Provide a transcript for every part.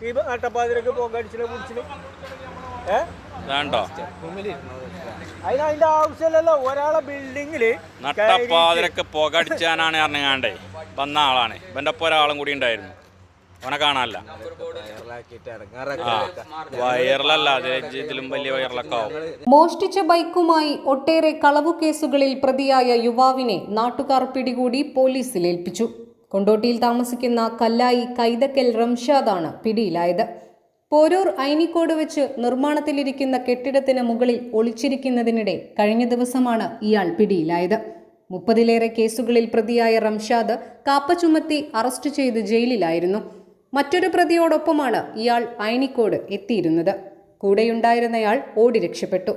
ഈ കുടിച്ചിട്ട് ഏ? വേണ്ടോ അതിന് അതിന്റെ ആവശ്യമില്ലല്ലോ. ഒരാളെ ബിൽഡിങ്ങിൽ നട്ടപ്പാതിരക്ക് പുകടിച്ചാനാണ് അറിഞ്ഞാണ്ടേ വന്ന ആളാണ്. ഇവന്റെ ഒപ്പം ഒരാളും കൂടി ഉണ്ടായിരുന്നു. അവനെ കാണാനല്ല. അത് ഇതിലും വലിയ വയറിലൊക്കെ ആവും. മോഷ്ടിച്ച ബൈക്കുമായി ഒട്ടേറെ കളവു കേസുകളിൽ പ്രതിയായ യുവാവിനെ നാട്ടുകാർ പിടികൂടി പോലീസിൽ ഏൽപ്പിച്ചു. കൊണ്ടോട്ടിയിൽ താമസിക്കുന്ന കല്ലായി കൈതക്കൽ റംഷാദാണ് പിടിയിലായത്. പോരൂർ ഐനിക്കോട് വെച്ച് നിർമ്മാണത്തിലിരിക്കുന്ന കെട്ടിടത്തിന് മുകളിൽ ഒളിച്ചിരിക്കുന്നതിനിടെ കഴിഞ്ഞ ദിവസമാണ് ഇയാൾ പിടിയിലായത്. മുപ്പതിലേറെ കേസുകളിൽ പ്രതിയായ റംഷാദ് കാപ്പ ചുമത്തി അറസ്റ്റ് ചെയ്ത് ജയിലിലായിരുന്നു. മറ്റൊരു പ്രതിയോടൊപ്പമാണ് ഇയാൾ ഐനിക്കോട് എത്തിയിരുന്നത്. കൂടെയുണ്ടായിരുന്നയാൾ ഓടി രക്ഷപ്പെട്ടു.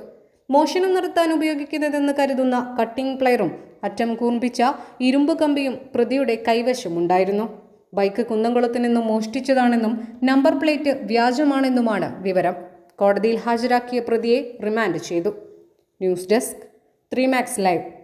മോഷണം നടത്താൻ ഉപയോഗിക്കുന്നതെന്ന് കരുതുന്ന കട്ടിംഗ് പ്ലെയറും അറ്റം കൂർപ്പിച്ച ഇരുമ്പ് കമ്പിയും പ്രതിയുടെ കൈവശമുണ്ടായിരുന്നു. ബൈക്ക് കുന്നംകുളത്ത് നിന്നും മോഷ്ടിച്ചതാണെന്നും നമ്പർ പ്ലേറ്റ് വ്യാജമാണെന്നുമാണ് വിവരം. കോടതിയിൽ ഹാജരാക്കിയ പ്രതിയെ റിമാൻഡ് ചെയ്തു. News desk three max live.